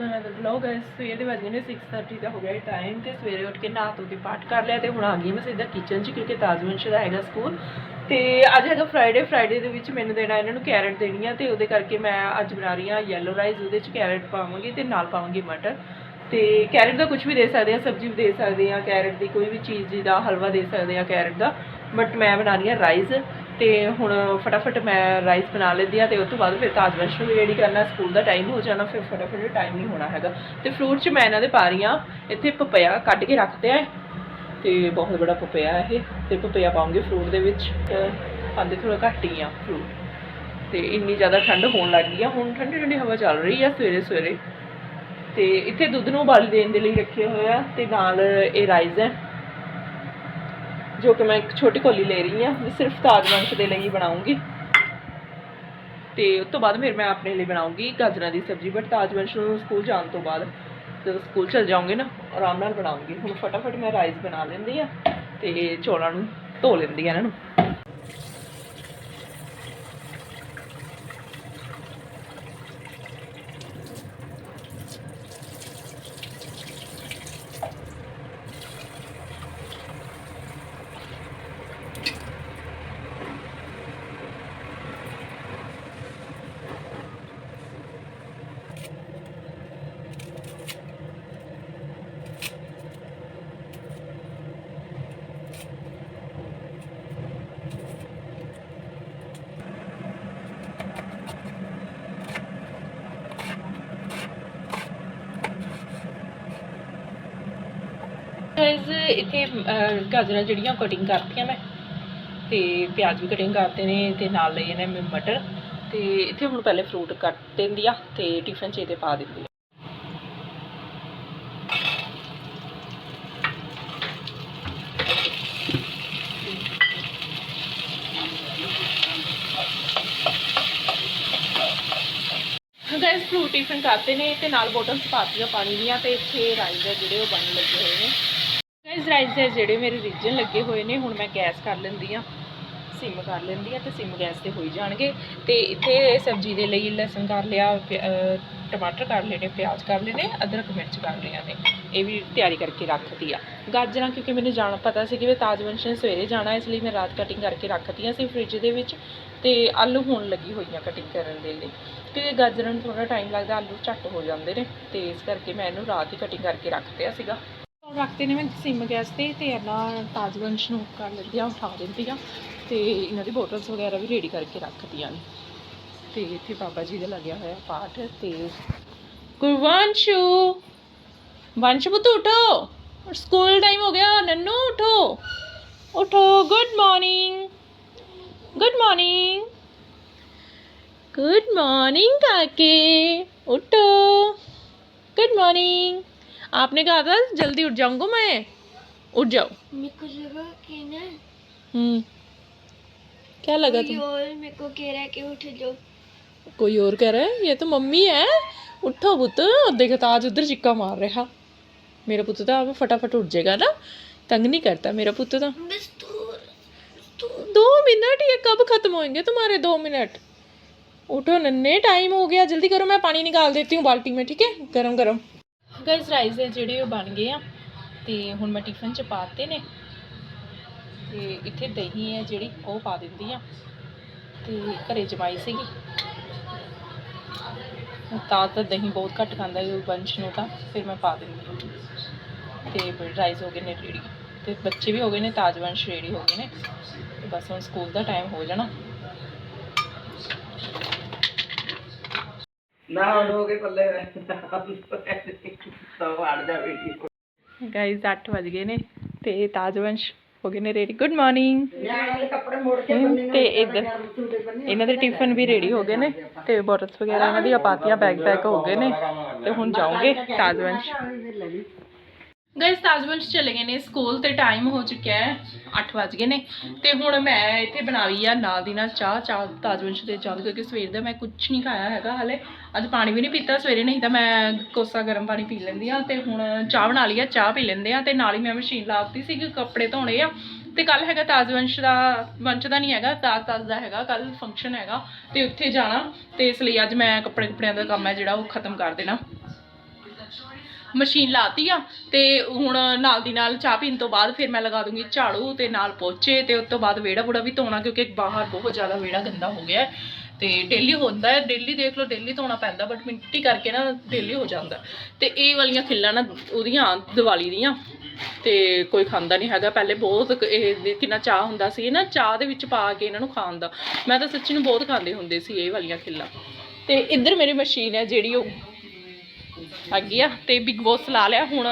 ਦਾ ਨਦਰ ਵਲੌਗ ਹੈ ਸਵੇਰ ਦੇ ਵਜੇ ਨੇ 6:30 ਦਾ ਹੋ ਗਿਆ ਟਾਈਮ ਤੇ ਸਵੇਰੇ ਉੱਠ ਕੇ ਨਹਾ ਧੋ ਕੇ ਪਾਠ ਕਰ ਲਿਆ ਤੇ ਹੁਣ ਆ ਗਈ ਮੈਂ ਸਿੱਧਾ ਕਿਚਨ 'ਚ ਕਿਉਂਕਿ ਤਾਜਵੰਸ਼ ਦਾ ਹੈਗਾ ਸਕੂਲ ਤੇ ਅੱਜ ਹੈਗਾ ਫਰਾਈਡੇ ਫਰਾਈਡੇ ਦੇ ਵਿੱਚ ਮੈਨੂੰ ਦੇਣਾ ਇਹਨਾਂ ਨੂੰ ਕੈਰਟ ਦੇਣੀ ਆ ਤੇ ਉਹਦੇ ਕਰਕੇ ਮੈਂ ਅੱਜ ਬਣਾ ਰਹੀ ਆ ਯੈਲੋ ਰਾਈਸ ਉਹਦੇ 'ਚ ਕੈਰਟ ਪਾਵਾਂਗੀ ਤੇ ਨਾਲ ਪਾਵਾਂਗੀ ਮਟਰ ਤੇ ਕੈਰਟ ਦਾ ਕੁਝ ਵੀ ਦੇ ਸਕਦੇ ਆ ਸਬਜ਼ੀ ਵੀ ਦੇ ਸਕਦੇ ਆ ਕੈਰਟ ਦੀ ਕੋਈ ਵੀ ਚੀਜ਼ ਦਾ, ਹਲਵਾ ਦੇ ਸਕਦੇ ਆ ਕੈਰਟ ਦਾ ਬਟ ਮੈਂ ਬਣਾ ਰਹੀ ਆ ਰਾਈਸ ਤੇ ਹੁਣ ਫਟਾਫਟ ਮੈਂ ਰਾਈਸ ਬਣਾ ਲੈਂਦੀ ਆ ਤੇ ਉਸ ਤੋਂ ਬਾਅਦ ਫਿਰ ਤਾਜਵੰਸ਼ ਨੂੰ ਵੀ ਰੈਡੀ ਕਰਨਾ ਸਕੂਲ ਦਾ ਟਾਈਮ ਹੋ ਜਾਣਾ, ਫਿਰ ਫਟਾਫਟ ਟਾਈਮ ਨਹੀਂ ਹੋਣਾ ਹੈਗਾ। ਤੇ ਫਰੂਟ 'ਚ ਮੈਂ ਇਹਨਾਂ ਦੇ ਪਾ ਰਹੀ ਆ ਇੱਥੇ ਪਪਈਆ ਕੱਢ ਕੇ ਰੱਖਦੇ ਆ। ਤੇ ਬਹੁਤ ਬੜਾ ਪਪਈਆ ਇਹ, ਤੇ ਪਪਈਆ ਪਾਉਂਗੇ ਫਰੂਟ ਦੇ ਵਿੱਚ। ਅਹ ਪਾਉਂਦੇ ਥੋੜਾ ਘੱਟ ਹੀ ਆ ਫਰੂਟ ਤੇ ਇੰਨੀ ਜ਼ਿਆਦਾ ਠੰਡ ਹੋਣ ਲੱਗ ਗਈ ਆ। ਹੁਣ ਠੰਡੀ ਠੰਡੀ ਹਵਾ ਚੱਲ ਰਹੀ ਆ ਸਵੇਰੇ ਸਵੇਰੇ। ਤੇ ਇੱਥੇ ਦੁੱਧ ਨੂੰ ਉਬਾਲੀ ਦੇਣ ਦੇ ਲਈ ਰੱਖੇ ਹੋਏ ਆ ਤੇ ਨਾਲ ਇਹ ਰਾਈਸ ਹੈ। ਜੋ ਕਿ ਮੈਂ ਇੱਕ ਛੋਟੀ ਕੋਲੀ ਲੈ ਰਹੀ ਹਾਂ ਵੀ ਸਿਰਫ ਤਾਜਵੰਸ਼ ਦੇ ਲਈ ਬਣਾਉਂਗੀ। ਤੇ ਉਸ ਤੋਂ ਬਾਅਦ ਫਿਰ ਮੈਂ ਆਪਣੇ ਲਈ ਬਣਾਉਂਗੀ ਗਾਜਰਾਂ ਦੀ ਸਬਜ਼ੀ ਬਟ ਤਾਜਵੰਸ਼ ਨੂੰ ਸਕੂਲ ਜਾਣ ਤੋਂ ਬਾਅਦ ਜਦੋਂ ਸਕੂਲ ਚਲ ਜਾਓਗੇ ਨਾ, ਆਰਾਮ ਨਾਲ ਬਣਾਉਂਗੀ। ਹੁਣ ਫਟਾਫਟ ਮੈਂ ਰਾਈਸ ਬਣਾ ਲੈਂਦੀ ਆ ਤੇ ਚੌਲਾਂ ਨੂੰ ਧੋ ਲੈਂਦੀ ਆ ਇਹਨਾਂ ਨੂੰ। ਗਾਇਜ਼ ਇੱਥੇ ਅਹ, ਗਾਜਰਾਂ ਜਿਹੜੀਆਂ ਕਟਿੰਗ ਕਰਤੀਆਂ ਮੈਂ ਤੇ ਪਿਆਜ਼ ਵੀ ਕਟਿੰਗ ਕਰਤੇ ਨੇ ਤੇ ਨਾਲ ਲਏ ਨੇ ਮੈਂ ਮਟਰ। ਤੇ ਇੱਥੇ ਹੁਣ ਪਹਿਲੇ ਫਰੂਟ ਕੱਟ ਦਿੰਦੀ ਆ ਤੇ ਟਿਫਨ 'ਚ ਇਹਦੇ ਪਾ ਦਿੰਦੀ ਆ। ਗਾਇਸ ਫਰੂਟ ਟਿਫਨ ਕਰਤੇ ਨੇ ਤੇ ਨਾਲ ਬੋਟਲਸ ਪਾਤੀਆਂ ਪਾਣੀ ਦੀਆਂ ਤੇ ਇੱਥੇ ਰਾਈਸ ਹੈ ਜਿਹੜੇ ਉਹ ਬਣਨ ਲੱਗੇ ਹੋਏ ਨੇ। ਗਾਇਸ ਰਾਈਸ ਹੈ ਜਿਹੜੇ ਮੇਰੇ ਰਿਜਨ ਲੱਗੇ ਹੋਏ ਨੇ, ਹੁਣ ਮੈਂ ਗੈਸ ਕਰ ਲੈਂਦੀ ਆ। ਸਿਮ ਕਰ ਲੈਂਦੀ ਆ ਤੇ ਸਿਮ ਗੈਸ ਤੇ ਹੋਈ ਜਾਣਗੇ। ਤੇ ਇੱਥੇ ਸਬਜ਼ੀ ਦੇ ਲਈ ਲਸਣ ਕਰ ਲਿਆ ਪਿ- ਟਮਾਟਰ ਕਰ ਲੈਣੇ, ਪਿਆਜ਼ ਕਰ ਲੈਣੇ, ਅਦਰਕ, ਮਿਰਚ ਕਰ ਲਿਆ ਨੇ। ਇਹ ਵੀ ਤਿਆਰੀ ਕਰਕੇ ਰੱਖਦੀ ਆ। ਗਾਜਰਾਂ, ਕਿਉਂਕਿ ਮੈਨੂੰ ਜਾਣ, ਪਤਾ ਸੀ ਕਿ ਵੀ ਤਾਜਵੰਸ਼ ਨੇ ਸਵੇਰੇ ਜਾਣਾ, ਇਸ ਲਈ ਮੈਂ ਰਾਤ ਕਟਿੰਗ ਕਰਕੇ ਰੱਖਤੀਆਂ ਸੀ ਫ੍ਰਿਜ ਦੇ ਵਿੱਚ ਤੇ ਆਲੂ ਹੋਣ ਲੱਗੀ ਹੋਈਆਂ ਕਟਿੰਗ ਕਰਨ ਦੇ ਲਈ। ਕਿਉਂਕਿ ਗਾਜਰਾਂ ਨੂੰ ਥੋੜਾ ਟਾਈਮ ਲੱਗਦਾ, ਆਲੂ ਝੱਟ ਹੋ ਜਾਂਦੇ ਨੇ ਤੇ ਇਸ ਕਰਕੇ ਮੈਂ ਇਹਨੂੰ ਰਾਤ ਹੀ ਕਟਿੰਗ ਕਰਕੇ ਰੱਖ ਰੱਖਤਿਆ ਸੀਗਾ। ਰੱਖਦੇ ਨੇ ਮੈਂ ਸਿਮ ਗੈਸ ਤੇ ਤੇ ਇਹਨਾਂ ਤਾਜਵੰਸ਼ ਨੂੰ ਕਰ ਲੈਂਦੀ ਆ, ਉਠਾ ਦਿੰਦੀ ਆ ਤੇ ਇਹਨਾਂ ਦੀ ਬੋਟਲਸ ਵਗੈਰਾ ਵੀ ਰੈਡੀ ਕਰਕੇ ਰੱਖਦੀ ਨੇ। ਤੇ ਇੱਥੇ ਬਾਬਾ ਜੀ ਦਾ ਲੱਗਿਆ ਹੋਇਆ ਪਾਠ ਤੇ ਗੁਰਵੰਸ਼ੂ, ਵੰਸ਼ ਪੁੱਤ ਉਠੋ। ਸਕੂਲ ਟਾਈਮ ਹੋ ਗਿਆ, ਨੰਨੂ ਉਠੋ। ਉਠੋ good morning good morning good morning ਕਾਕੇ, ਉਠੋ। ਗੁੱਡ ਮਾਰਨਿੰਗ आपने कहा था जल्दी उठ जाऊँगा मैं। उठ जाओ। मेरे को लगा कि ना हम्म। क्या लगा कोई तुम? और मेरे को कह रहा है कि उठ जाओ। कोई और कह रहा है? ये तो मम्मी है। उठो पुत। देखो तो आज उधर चिक्का मार रहा। मेरा पुत तो अब फटाफट उठ जाएगा ना। तंग नहीं करता मेरा पुत तो। दो मिनट? ये कब खत्म होंगे तुम्हारे दो मिनट? उठो नन्ने टाइम हो गया। जल्दी करो मैं पानी निकाल देती हूँ बाल्टी में ठीक है? गरम गरम ਗਾਇਸ ਰਾਈਸ ਹੈ ਜਿਹੜੇ ਉਹ ਬਣ ਗਏ ਆ, ਤੇ ਹੁਣ ਮੈਂ ਟਿਫਨ ਚ ਪਾਤੇ ਨੇ। ਤੇ ਇੱਥੇ ਦਹੀਂ ਹੈ ਜਿਹੜੀ, ਉਹ ਪਾ ਦਿੰਦੀ ਆ। ਤੇ ਘਰੇ ਜਮਾਈ ਸੀਗੀ। ਤਾਂ ਤਾਂ ਦਹੀਂ ਬਹੁਤ ਘੱਟ ਖਾਂਦਾ ਹੈ ਬੰਸ਼ ਨੂੰ ਤਾਂ, ਫਿਰ ਮੈਂ ਪਾ ਦਿੰਦੀ ਹਾਂ। ਤੇ ਰਾਈਸ ਹੋ ਗਏ ਨੇ ਰੈਡੀ ਤੇ ਬੱਚੇ ਵੀ ਹੋ ਗਏ ਨੇ ਤਾਜਵੰਸ਼ ਰੈਡੀ ਹੋ ਗਏ ਨੇ। ਤੇ ਬਸ ਹੁਣ ਸਕੂਲ ਦਾ ਟਾਈਮ ਹੋ ਜਾਣਾ। ਨਾ ਹੋ ਗਏ ਪੱਲੇ ਗਾਇਸ 8 ਵਜ ਗਏ ਨੇ ਤੇ ਤਾਜਵੰਸ਼ ਹੋ ਗਏ ਨੇ ਰੈਡੀ ਗੁੱਡ ਮਾਰਨਿੰਗ ਤੇ ਇੱਧਰ ਇਹਨਾਂ ਦੇ ਟਿਫਨ ਵੀ ਰੈਡੀ ਹੋ ਗਏ ਨੇ ਤੇ ਬੋਟਲਸ ਵਗੈਰਾ ਇਹਨਾਂ ਦੀਆਂ ਪਾਤੀਆਂ ਬੈਗ ਪੈਕ ਹੋ ਗਏ ਨੇ ਤੇ ਹੁਣ ਜਾਓਗੇ ਤਾਜਵੰਸ਼ ਗਾਇਸ ਤਾਜਵੰਸ਼ ਚਲੇ ਗਏ ਨੇ, ਸਕੂਲ ਤੇ ਟਾਈਮ ਹੋ ਚੁੱਕਿਆ ਹੈ 8 ਵਜ ਗਏ ਨੇ। ਤੇ ਹੁਣ ਮੈਂ ਇੱਥੇ ਬਣਾ ਲਈ ਆ ਨਾਲ ਦੀ ਨਾਲ ਚਾਹ ਚਾਹ ਤਾਜਵੰਸ਼ ਦੇ ਚਾਹ ਕਿਉਂਕਿ ਸਵੇਰ ਦਾ ਮੈਂ ਕੁਝ ਨਹੀਂ ਖਾਇਆ ਹੈਗਾ ਹਲੇ। ਅੱਜ ਪਾਣੀ ਵੀ ਨਹੀਂ ਪੀਤਾ ਸਵੇਰੇ, ਨਹੀਂ ਤਾਂ ਮੈਂ ਕੋਸਾ ਗਰਮ ਪਾਣੀ ਪੀ ਲੈਂਦੀ ਆ ਤੇ ਹੁਣ ਚਾਹ ਬਣਾ ਲਈ ਆ, ਚਾਹ ਪੀ ਲੈਂਦੇ ਆ ਤੇ ਨਾਲ ਹੀ ਮੈਂ ਮਸ਼ੀਨ ਲਾਤੀ ਸੀ ਕਿ ਕੱਪੜੇ ਧੋਣੇ ਆ। ਤੇ ਕੱਲ ਹੈਗਾ ਤਾਜਵੰਸ਼ ਦਾ ਵੰਸ਼ ਦਾ ਨਹੀਂ ਹੈਗਾ, ਤਾਜ ਤਾਜ ਦਾ ਹੈਗਾ ਕੱਲ ਫੰਕਸ਼ਨ ਹੈਗਾ ਤੇ ਉੱਥੇ ਜਾਣਾ। ਤੇ ਇਸ ਲਈ ਅੱਜ ਮੈਂ ਕੱਪੜੇ ਕੁਪੜਿਆਂ ਦਾ ਕੰਮ ਹੈ ਜਿਹੜਾ ਉਹ ਖਤਮ ਕਰ ਦੇਣਾ। ਮਸ਼ੀਨ ਲਾਤੀ ਆ ਤੇ ਹੁਣ ਨਾਲ ਦੀ ਨਾਲ ਚਾਹ ਪੀਣ ਤੋਂ ਬਾਅਦ ਫਿਰ ਮੈਂ ਲਗਾ ਦੂੰਗੀ ਝਾੜੂ ਤੇ ਨਾਲ ਪੋਚੇ ਤੇ ਉਸ ਤੋਂ ਬਾਅਦ ਵਿਹੜਾ ਬੁੜਾ ਵੀ ਧੋਣਾ ਕਿਉਂਕਿ ਬਾਹਰ ਬਹੁਤ ਜ਼ਿਆਦਾ ਵਿਹੜਾ ਗੰਦਾ ਹੋ ਗਿਆ ਹੈ ਤੇ ਡੇਲੀ ਹੁੰਦਾ ਹੈ, ਡੇਲੀ ਦੇਖ ਲਓ, ਡੇਲੀ ਧੋਣਾ ਪੈਂਦਾ ਬਟ ਮਿੱਟੀ ਕਰਕੇ ਨਾ ਡੇਲੀ ਹੋ ਜਾਂਦਾ। ਤੇ ਇਹ ਵਾਲੀਆਂ ਖਿੱਲਾਂ ਨਾ ਉਹਦੀਆਂ, ਦੀਵਾਲੀ ਦੀਆਂ ਤੇ ਕੋਈ ਖਾਂਦਾ ਨਹੀਂ ਹੈਗਾ। ਪਹਿਲੇ ਬਹੁਤ ਇਹ ਕਿੰਨਾ ਚਾਹ ਹੁੰਦਾ ਸੀ ਨਾ ਚਾਹ ਦੇ ਵਿੱਚ ਪਾ ਕੇ ਇਹਨਾਂ ਨੂੰ ਖਾਣ ਦਾ। ਮੈਂ ਤਾਂ ਸੱਚੀ ਨੂੰ ਬਹੁਤ ਖਾਂਦੇ ਹੁੰਦੇ ਸੀ ਇਹ ਵਾਲੀਆਂ ਖਿੱਲਾਂ। ਤੇ ਇੱਧਰ ਮੇਰੀ ਮਸ਼ੀਨ ਹੈ ਜਿਹੜੀ ਉਹ ਹੈਗੀ ਆ ਤੇ ਬਿਗ ਬੋਸ ਲਾ ਲਿਆ। ਹੁਣ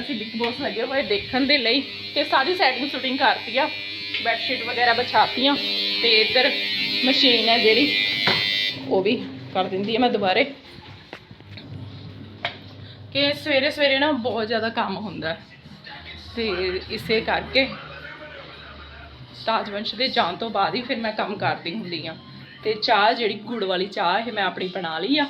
ਅਸੀਂ ਬਿਗ ਬੋਸ ਲੱਗੇ ਹੋਏ ਦੇਖਣ ਦੇ ਲਈ ਤੇ ਸਾਰੀ ਸੈਟਿੰਗ ਸ਼ੂਟਿੰਗ ਕਰਤੀ ਆ। ਬੈੱਡ ਸ਼ੀਟ ਵਗੈਰਾ ਵਿਛਾਤੀਆਂ ਤੇ ਇੱਧਰ ਮਸ਼ੀਨ ਹੈ ਜਿਹੜੀ, ਉਹ ਵੀ ਕਰ ਦਿੰਦੀ ਆ ਮੈਂ ਦੁਬਾਰੇ। ਕਿ ਸਵੇਰੇ ਸਵੇਰੇ ਨਾ ਬਹੁਤ ਜ਼ਿਆਦਾ ਕੰਮ ਹੁੰਦਾ ਤੇ ਇਸੇ ਕਰਕੇ ਤਾਜਵੰਸ਼ ਦੇ ਜਾਣ ਤੋਂ ਬਾਅਦ ਹੀ ਫਿਰ ਮੈਂ ਕੰਮ ਕਰਦੀ ਹੁੰਦੀ ਆ। ਤੇ ਚਾਹ ਜਿਹੜੀ ਗੁੜ ਵਾਲੀ ਚਾਹ ਇਹ ਮੈਂ ਆਪਣੀ ਬਣਾ ਲਈ ਆ।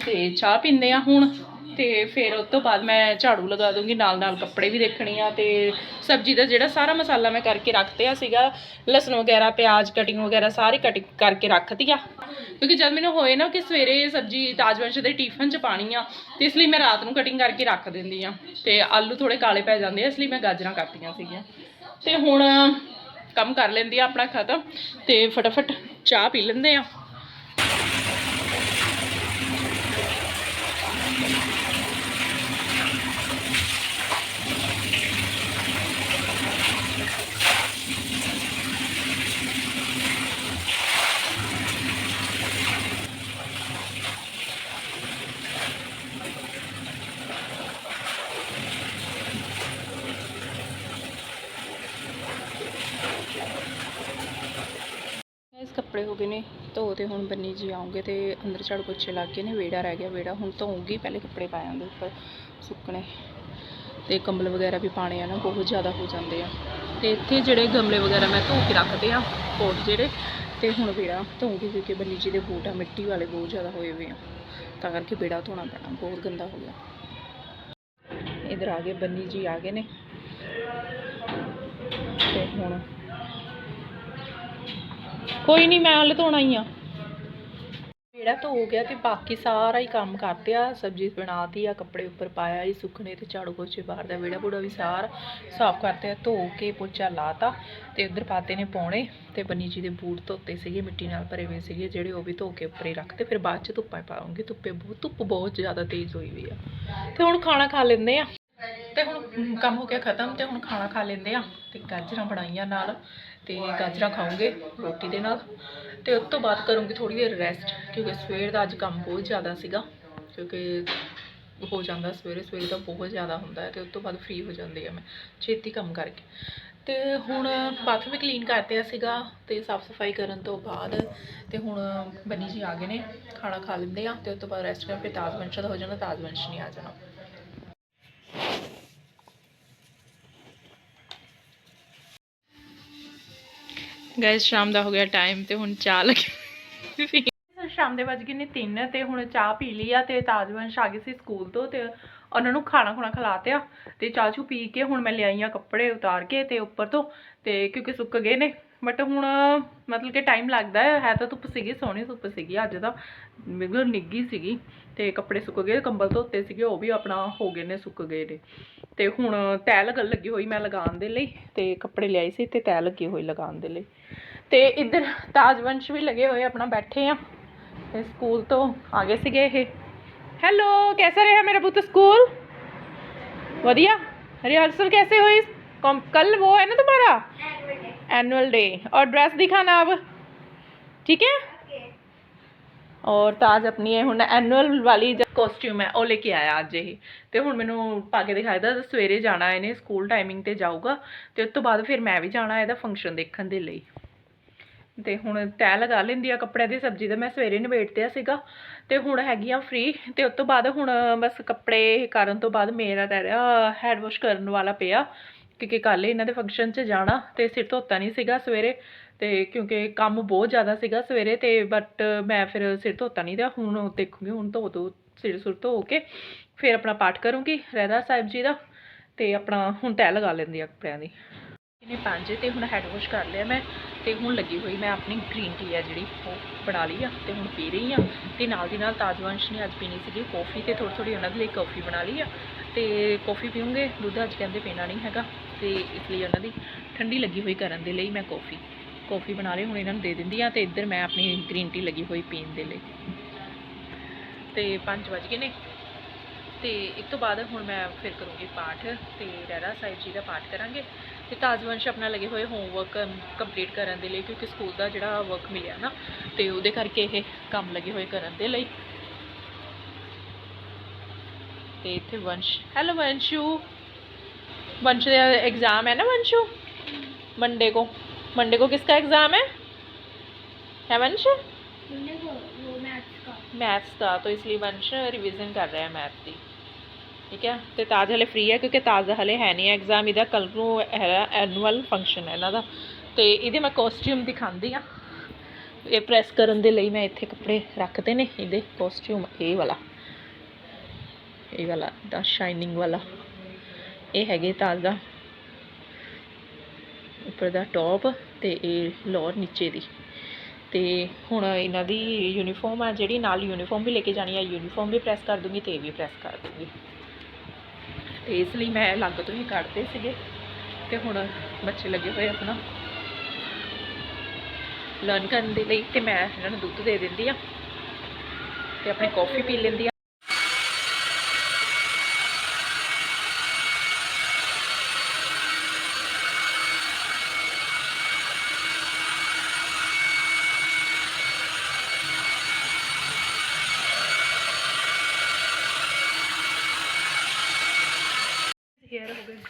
ਤੇ ਚਾਹ ਪੀਂਦੇ ਆ ਹੁਣ ਤੇ ਫਿਰ ਉਸ ਤੋਂ ਬਾਅਦ ਮੈਂ ਝਾੜੂ ਲਗਾ ਦੂੰਗੀ, ਨਾਲ ਨਾਲ ਕੱਪੜੇ ਵੀ ਦੇਖਣੀ ਆ ਤੇ ਸਬਜ਼ੀ ਦਾ ਜਿਹੜਾ ਸਾਰਾ ਮਸਾਲਾ ਮੈਂ ਕਰਕੇ ਰੱਖਤੇ ਆ ਸੀਗਾ, ਲਸਣ ਵਗੈਰਾ, ਪਿਆਜ਼ ਕਟਿੰਗ ਵਗੈਰਾ ਸਾਰੀ ਕਟਿੰਗ ਕਰਕੇ ਰੱਖਤੀ ਆ। ਕਿਉਂਕਿ ਜਦ ਮੈਨੂੰ ਹੋਏ ਨਾ ਕਿ ਸਵੇਰੇ ਸਬਜ਼ੀ ਤਾਜਵੰਸ਼ ਦੇ ਟਿਫਨ ਚ ਪਾਣੀ ਆ, ਤੇ ਇਸ ਲਈ ਮੈਂ ਰਾਤ ਨੂੰ ਕਟਿੰਗ ਕਰਕੇ ਰੱਖ ਦਿੰਦੀ ਆ ਤੇ ਆਲੂ ਥੋੜੇ ਕਾਲੇ ਪੈ ਜਾਂਦੇ ਆ, ਇਸ ਲਈ ਮੈਂ ਗਾਜਰਾਂ ਕੱਟੀਆਂ ਸੀਗੀਆਂ। ਤੇ ਹੁਣ ਕੰਮ ਕਰ ਲੈਂਦੀ ਆ ਆਪਣਾ ਖਤਮ ਤੇ ਫਟਾਫਟ ਚਾਹ ਪੀ ਲੈਂਦੇ ਆ ਇਸ ਕੱਪੜੇ ਹੋ ਗਏ ਨੇ ਧੋ ਤੇ ਹੁਣ ਬੰਨੀ ਜੀ ਆਉਂਗੇ ਤੇ ਅੰਦਰ ਝਾੜੂ ਪੋਚੇ ਲੱਗ ਗਏ ਨੇ, ਵਿਹੜਾ ਰਹਿ ਗਿਆ ਵਿਹੜਾ, ਹੁਣ ਧੋਊਂਗੀ ਪਹਿਲੇ ਕੱਪੜੇ ਪਾਏ ਆਂਦੇ ਉੱਪਰ ਸੁੱਕਣੇ। ਤੇ ਕੰਬਲ ਵਗੈਰਾ ਵੀ ਪਾਣੇ ਆ ਨਾ, ਬਹੁਤ ਜ਼ਿਆਦਾ ਹੋ ਜਾਂਦੇ ਆ। ਤੇ ਇੱਥੇ ਜਿਹੜੇ ਗਮਲੇ ਵਗੈਰਾ ਮੈਂ ਧੋ ਕੇ ਰੱਖਦੇ ਆ, ਪੋਟ ਜਿਹੜੇ, ਤੇ ਹੁਣ ਵਿਹੜਾ ਧੋਊਂਗੀ ਕਿਉਂਕਿ ਬੰਨੀ ਜੀ ਦੇ ਬੂਟ ਆ, ਮਿੱਟੀ ਵਾਲੇ ਬਹੁਤ ਜ਼ਿਆਦਾ ਹੋਏ ਹੋਏ ਆ। ਤਾਂ ਕਰਕੇ ਵਿਹੜਾ ਧੋਣਾ ਪੈਣਾ, ਬਹੁਤ ਗੰਦਾ ਹੋ ਗਿਆ। ਇਧਰ ਆ ਗਏ, ਬੰਨੀ ਜੀ ਆ ਗਏ ਨੇ। ਤੇ ਹੁਣ ਕੋਈ ਨਹੀਂ, ਮੈਂ ਹਲੇ ਧੋਣਾ ਹੀ ਆ। ਜਿਹੜਾ ਧੋ ਗਿਆ ਤੇ ਬਾਕੀ ਸਾਰਾ ਹੀ ਕੰਮ ਕਰਤੇ ਆ, ਸਬਜ਼ੀ ਬਣਾਤੀ ਆ, ਕੱਪੜੇ ਉੱਪਰ ਪਾਇਆ ਹੀ ਸੁੱਕਣੇ ਤੇ ਝਾੜੂ ਪੋਚੇ ਬਾਹਰ ਦਾ, ਵਿਹੜਾ ਬੂੜਾ ਵੀ ਸਾਰਾ ਸਾਫ਼ ਕਰਤੇ ਆ, ਧੋ ਕੇ ਪੋਚਾ ਲਾਤਾ ਤੇ ਉਧਰ ਪਾਤੇ ਨੇ ਪੌਣੇ ਤੇ ਬੰਨੀ ਜੀ ਦੇ ਬੂਟ ਧੋਤੇ ਸੀਗੇ, ਮਿੱਟੀ ਨਾਲ ਭਰੇ ਹੋਏ ਸੀਗੇ, ਜਿਹੜੇ ਉਹ ਵੀ ਧੋ ਕੇ ਉੱਪਰ ਉੱਪਰੇ ਰੱਖਤੇ, ਫਿਰ ਬਾਅਦ ਚ ਧੁੱਪਾਂ ਪਾਉਂਗੇ, ਧੁੱਪੇ ਬਹੁਤ ਧੁੱਪ ਬਹੁਤ ਜ਼ਿਆਦਾ ਤੇਜ਼ ਹੋਈ ਵੀ ਆ। ਤੇ ਹੁਣ ਖਾਣਾ ਖਾ ਲੈਂਦੇ ਆ। ਤੇ ਹੁਣ ਕੰਮ ਹੋ ਗਿਆ ਖਤਮ ਤੇ ਹੁਣ ਖਾਣਾ ਖਾ ਲੈਂਦੇ ਆ ਤੇ ਗਾਜਰਾਂ ਬਣਾਈਆਂ ਨਾਲ। ਤੇ ਗਾਜਰਾਂ ਖਾਉਂਗੇ ਰੋਟੀ ਦੇ ਨਾਲ। ਤੇ ਉਸ ਤੋਂ ਬਾਅਦ ਕਰੂੰਗੀ ਥੋੜੀ ਦੇਰ ਰੈਸਟ ਕਿਉਂਕਿ ਸਵੇਰ ਦਾ ਅੱਜ ਕੰਮ ਬਹੁਤ ਜ਼ਿਆਦਾ ਸੀਗਾ, ਕਿਉਂਕਿ ਹੋ ਜਾਂਦਾ ਸਵੇਰੇ ਸਵੇਰੇ ਤਾਂ ਬਹੁਤ ਜ਼ਿਆਦਾ ਹੁੰਦਾ ਹੈ ਤੇ ਉਸ ਤੋਂ ਬਾਅਦ ਫ੍ਰੀ ਹੋ ਜਾਂਦੀ ਆ ਮੈਂ, ਛੇਤੀ ਕੰਮ ਕਰਕੇ। ਤੇ ਹੁਣ ਬਾਥਰੂਮ ਵੀ ਕਲੀਨ ਕਰਤੇ ਆ ਸੀਗਾ ਤੇ ਸਾਫ਼ ਸਫ਼ਾਈ ਕਰਨ ਤੋਂ ਬਾਅਦ ਤੇ ਹੁਣ ਬੰਨੀ ਜੀ ਆ ਗਏ ਨੇ, ਖਾਣਾ ਖਾ ਲੈਂਦੇ ਆ ਤੇ ਉਸ ਤੋਂ ਬਾਅਦ ਰੈਸਟ ਕਰ ਫਿਰ ਤਾਜਵੰਸ਼ ਦਾ ਹੋ ਜਾਣਾ ਤਾਜਵੰਸ਼ ਨਹੀਂ ਆ ਜਾਣਾ। ਗਾਇਸ ਸ਼ਾਮ ਦਾ ਹੋ ਗਿਆ ਟਾਈਮ ਤੇ ਹੁਣ ਚਾਹ ਲੱਗੀ। ਸ਼ਾਮ ਦੇ ਵੱਜ ਗਏ ਨੇ 3 ਤੇ ਹੁਣ ਚਾਹ ਪੀ ਲਈ ਆ ਤੇ ਤਾਜਵੰਸ਼ ਆ ਗਏ ਸੀ ਸਕੂਲ ਤੋਂ ਤੇ ਉਹਨਾਂ ਨੂੰ ਖਾਣਾ ਖੁਣਾ ਖਿਲਾਤਿਆ ਤੇ ਚਾਹ ਚੂ ਪੀ ਕੇ ਹੁਣ ਮੈਂ ਲਿਆਈ ਆ ਕੱਪੜੇ ਉਤਾਰ ਕੇ ਤੇ ਉੱਪਰ ਤੋਂ ਤੇ ਕਿਉਂਕਿ ਸੁੱਕ ਗਏ ਨੇ ਬਟ ਹੁਣ ਮਤਲਬ ਕਿ ਟਾਈਮ ਲੱਗਦਾ ਹੈ ਤਾਂ ਧੁੱਪ ਸੀਗੀ, ਸੋਹਣੀ ਧੁੱਪ ਸੀਗੀ, ਅੱਜ ਤਾਂ ਬਿਲਕੁਲ ਨਿੱਘੀ ਸੀਗੀ ਤੇ ਕੱਪੜੇ ਸੁੱਕ ਗਏ, ਕੰਬਲ ਧੋਤੇ ਸੀਗੇ, ਉਹ ਵੀ ਆਪਣਾ ਹੋ ਗਏ ਨੇ, ਸੁੱਕ ਗਏ ਨੇ। ਤੇ ਹੁਣ ਤੈ ਲੱਗਣ ਲੱਗੀ ਹੋਈ ਮੈਂ ਲਗਾਉਣ ਦੇ ਲਈ ਤੇ ਕੱਪੜੇ ਲਿਆਈ ਸੀ ਤੇ ਤੈ ਲੱਗੀ ਹੋਈ ਲਗਾਉਣ ਦੇ ਲਈ। ਤੇ ਇੱਧਰ ਤਾਜਵੰਸ਼ ਵੀ ਲੱਗੇ ਹੋਏ, ਆਪਣਾ ਬੈਠੇ ਆ। ਤੇ ਸਕੂਲ ਤੋਂ ਆ ਗਏ ਸੀਗੇ ਇਹ। ਹੈਲੋ ਕੈਸਾ ਰਿਹਾ ਮੇਰਾ ਪੁੱਤ ਸਕੂਲ? ਵਧੀਆ? ਰਿਹਰਸਲ ਕੈਸੇ ਹੋਈ? कॉम- कल वो है ना तुम्हारा एनुअल डे और ड्रेस दिखाना अब ठीक है ਔਰ ਤਾਜ ਆਪਣੀ ਇਹ ਹੁਣ ਐਨੂਅਲ ਵਾਲੀ ਕੋਸਟਿਊਮ ਹੈ ਉਹ ਲੈ ਕੇ ਆਇਆ ਅੱਜ ਇਹ ਤੇ ਹੁਣ ਮੈਨੂੰ ਪਾ ਕੇ ਦਿਖਾਇਆ ਦਾ ਸਵੇਰੇ ਜਾਣਾ ਇਹਨੇ ਸਕੂਲ ਟਾਈਮਿੰਗ ਤੇ ਜਾਊਗਾ ਤੇ ਉਸ ਤੋਂ ਬਾਅਦ ਫਿਰ ਮੈਂ ਵੀ ਜਾਣਾ ਇਹਦਾ ਫੰਕਸ਼ਨ ਦੇਖਣ ਦੇ ਲਈ ਤੇ ਹੁਣ ਤੈਅ ਲਗਾ ਲੈਂਦੀ ਆ ਕੱਪੜਿਆਂ ਦੀ ਸਬਜ਼ੀ ਦਾ ਮੈਂ ਸਵੇਰੇ ਨਿਬੇੜਤਿਆ ਸੀਗਾ ਤੇ ਹੁਣ ਹੈਗੀ ਆ ਫ੍ਰੀ ਤੇ ਉਸ ਤੋਂ ਬਾਅਦ ਹੁਣ ਬਸ ਕੱਪੜੇ ਕਰਨ ਤੋਂ ਬਾਅਦ ਮੇਰਾ ਰਹਿ ਰਿਹਾ ਹੈਡ ਵਾਸ਼ ਕਰਨ ਵਾਲਾ ਪਿਆ ਕਿਉਂਕਿ ਕੱਲ੍ਹ ਇਹਨਾਂ ਦੇ ਫੰਕਸ਼ਨ 'ਚ ਜਾਣਾ ਤੇ ਸਿਰ ਧੋਤਾ ਨਹੀਂ ਸੀਗਾ ਸਵੇਰੇ ਤੇ ਕਿਉਂਕਿ ਕੰਮ ਬਹੁਤ ਜ਼ਿਆਦਾ ਸੀਗਾ ਸਵੇਰੇ ਤੇ ਬਟ ਮੈਂ ਫਿਰ ਸਿਰ ਧੋਤਾ ਨਹੀਂ ਤੇ ਹੁਣ ਦੇਖੂੰਗੀ, ਹੁਣ ਧੋ ਦੋ, ਸਿਰ ਸੁਰ ਧੋ ਕੇ ਫਿਰ ਆਪਣਾ ਪਾਠ ਕਰੂੰਗੀ ਰਹਿਦਾ ਸਾਹਿਬ ਜੀ ਦਾ ਤੇ ਆਪਣਾ ਹੁਣ ਤੈਅ ਲਗਾ ਲੈਂਦੀ ਆ ਕੱਪੜਿਆਂ ਦੀ। ਇਹਨੇ ਪੰਜ ਤੇ ਹੁਣ ਹੈਡ ਵਾਸ਼ ਕਰ ਲਿਆ ਮੈਂ। ਤੇ ਹੁਣ ਲੱਗੀ ਹੋਈ ਮੈਂ ਆਪਣੀ ਗ੍ਰੀਨ ਟੀ ਆ ਜਿਹੜੀ, ਉਹ ਬਣਾ ਲਈ ਆ ਤੇ ਹੁਣ ਪੀ ਰਹੀ ਆ। ਤੇ ਨਾਲ ਦੀ ਨਾਲ ਤਾਜਵੰਸ਼ ਨੇ ਅੱਜ ਪੀਣੀ ਸੀਗੀ ਕੌਫੀ ਤੇ ਥੋੜੀ ਥੋੜੀ ਉਹਨਾਂ ਦੇ ਲਈ ਕੌਫੀ ਬਣਾ ਲਈ ਆ। ਤੇ ਕੌਫੀ ਪੀਉਂਗੇ ਦੁੱਧ ਅੱਜ ਕਹਿੰਦੇ ਪੀਣਾ ਨਹੀਂ ਹੈਗਾ, ਤੇ ਇਸ ਲਈ ਉਹਨਾਂ ਦੀ ਠੰਡੀ ਲੱਗੀ ਹੋਈ ਕਰਨ ਦੇ ਲਈ ਮੈਂ ਕੌਫੀ ਕੌਫੀ ਬਣਾ ਲਈ, ਹੁਣ ਇਹਨਾਂ ਨੂੰ ਦੇ ਦਿੰਦੀ ਆ ਤੇ ਇੱਧਰ ਮੈਂ ਆਪਣੀ ਗ੍ਰੀਨ ਟੀ ਲੱਗੀ ਹੋਈ ਪੀਣ ਦੇ ਲਈ। ਤੇ 5 ਵਜ ਗਏ ਨੇ। ਤੇ ਇਸ ਤੋਂ ਬਾਅਦ ਹੁਣ ਮੈਂ ਫਿਰ ਕਰੂੰਗੀ ਪਾਠ ਤੇ ਰਹਿਰਾ ਸਾਹਿਬ ਜੀ ਦਾ ਪਾਠ ਕਰਾਂਗੇ। ਤੇ ਤਾਜਵੰਸ਼ ਆਪਣਾ ਲੱਗੇ ਹੋਏ ਹੋਮਵਰਕ ਕੰਪਲੀਟ ਕਰਨ ਦੇ ਲਈ ਕਿਉਂਕਿ ਸਕੂਲ ਦਾ ਜਿਹੜਾ ਵਰਕ ਮਿਲਿਆ ਨਾ ਤੇ ਉਹਦੇ ਕਰਕੇ ਇਹ ਕੰਮ ਲੱਗੇ ਹੋਏ ਕਰਨ ਦੇ ਲਈ ਤੇ ਇੱਥੇ ਵੰਸ਼ ਹੈਲੋ ਵੰਸ਼ੂ वंश का एग्ज़ाम है ना वंशु मंडे को मंडे को किसका एग्ज़ाम है है वंश मुन्ने को वो मैथ्स का मैथ्स का तो इसलिए वंश रिवीजन कर रहा है मैथ की ਠੀਕ ਹੈ? ਤੇ ਤਾਜ ਹਲੇ ਫ੍ਰੀ ਹੈ ਕਿਉਂਕਿ ਤਾਜ ਦਾ ਹਲੇ ਹੈ ਨਹੀਂ ਹੈ ਐਗਜ਼ਾਮ ਇਹਦਾ ਕੱਲ ਨੂੰ ਹੈ ਐਨੂਅਲ ਫੰਕਸ਼ਨ ਹੈ ਇਹਨਾਂ ਦਾ। ਤੇ ਇਹਦੇ ਮੈਂ ਕੋਸਟਿਊਮ ਦਿਖਾਉਂਦੀ ਆ ਇਹ ਪ੍ਰੈਸ ਕਰਨ ਦੇ ਲਈ ਮੈਂ ਇੱਥੇ ਕੱਪੜੇ ਰੱਖਦੇ ਨੇ, ਇਹਦੇ ਕੋਸਟਿਊਮ ਇਹ ਵਾਲਾ। ਇਹ ਵਾਲਾ ਦਾ ਸ਼ਾਈਨਿੰਗ ਵਾਲਾ। ਇਹ ਹੈਗੇ ਤਾਜ। ਦਾ ਉੱਪਰ ਦਾ ਟੌਪ ਤੇ ਇਹ ਲੋਅਰ ਨੀਚੇ ਦੀ। ਤੇ ਹੁਣ ਇਹਨਾਂ ਦੀ ਯੂਨੀਫਾਰਮ ਆ, ਜਿਹੜੀ ਨਾਲ ਯੂਨੀਫਾਰਮ ਵੀ ਲੈ ਕੇ ਜਾਣੀ ਆ ਯੂਨੀਫਾਰਮ ਵੀ ਪ੍ਰੈਸ ਕਰ ਦੂੰਗੀ ਤੇ ਇਹ ਵੀ ਪ੍ਰੈਸ ਕਰ ਦੂੰਗੀ। ਤੇ ਇਸ ਲਈ ਮੈਂ ਅਲੱਗ ਤੋਂ ਹੀ ਕੱਢਦੇ ਸੀਗੇ ਤੇ ਹੁਣ ਬੱਚੇ ਲੱਗੇ ਹੋਏ ਆਪਣਾ। ਲਰਨ ਕਰਨ ਦੇ ਲਈ ਤੇ ਮੈਂ ਇਹਨਾਂ ਨੂੰ ਦੁੱਧ ਦੇ ਦਿੰਦੀ ਆ ਤੇ ਆਪਣੀ ਕਾਫੀ ਪੀ ਲੈਂਦੀ ਆ।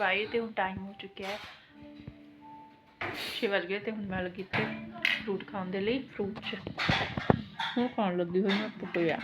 ਹੇਅਰ ਤੇ ਹੁਣ ਟਾਈਮ ਹੋ ਚੁੱਕਿਆ ਹੈ। ਛੇ ਵੱਜ ਗਏ ਤੇ ਹੁਣ ਮੈਂ ਲੱਗੀ ਤੇ ਫਰੂਟ ਖਾਣ ਦੇ ਲਈ। ਫਰੂਟ ਚ। ਹੁਣ ਖਾਣ ਲੱਗੀ ਹੋਈ ਮੈਂ ਪਪੀਆ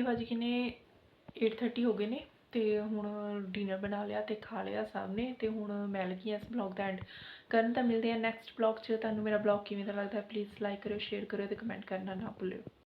ਰਾਤੀ ਵੱਜ ਗਏ ਨੇ 8:30 ਹੋ ਗਏ ਨੇ ਤੇ ਹੁਣ ਡਿਨਰ ਬਣਾ ਲਿਆ ਤੇ ਖਾ ਲਿਆ ਸਭ ਨੇ ਤੇ ਹੁਣ ਮੈਂ ਲੱਗੀ ਹਾਂ ਇਸ ਬਲੌਗ ਦਾ ਐਂਡ ਕਰਨ ਤਾਂ ਮਿਲਦੇ ਆ ਨੈਕਸਟ ਬਲੌਗ 'ਚ। ਤੁਹਾਨੂੰ ਮੇਰਾ ਬਲੌਗ ਕਿਵੇਂ ਦਾ ਲੱਗਦਾ ਪਲੀਜ਼ ਲਾਈਕ ਕਰਿਓ ਸ਼ੇਅਰ ਕਰਿਓ ਤੇ ਕਮੈਂਟ ਕਰਨਾ ਨਾ ਭੁੱਲਿਓ।